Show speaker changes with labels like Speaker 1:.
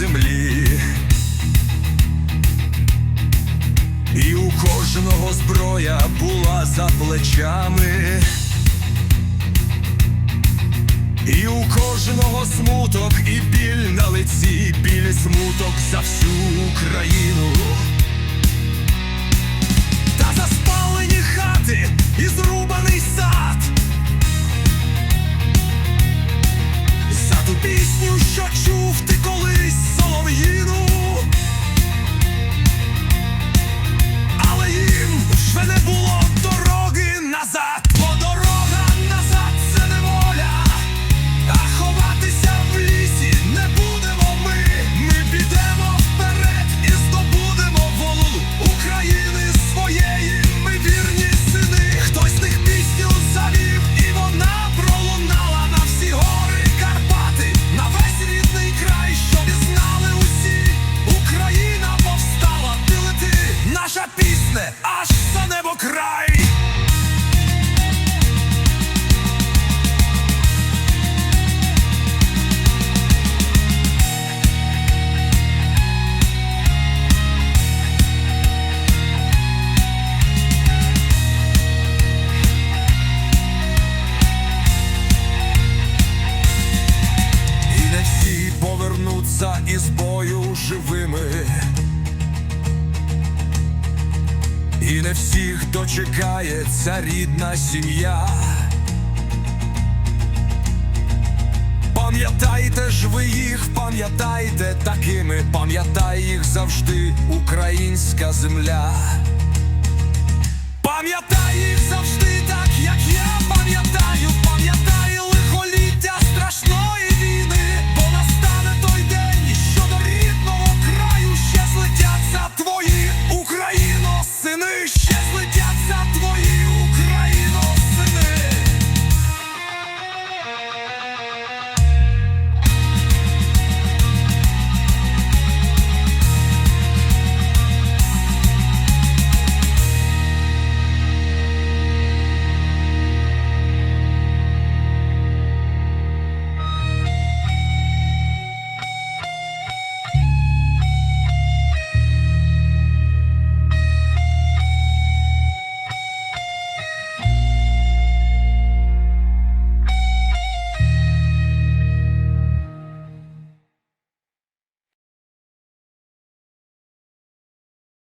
Speaker 1: землі. І у кожного зброя була за плечами. І у кожного смуток і біль на лиці, біль смуток за всю Україну. Пісня, аж за небо край. І не всіх дочекається рідна сім'я. Пам'ятайте ж ви їх, пам'ятайте такими, пам'ятай їх завжди, українська земля.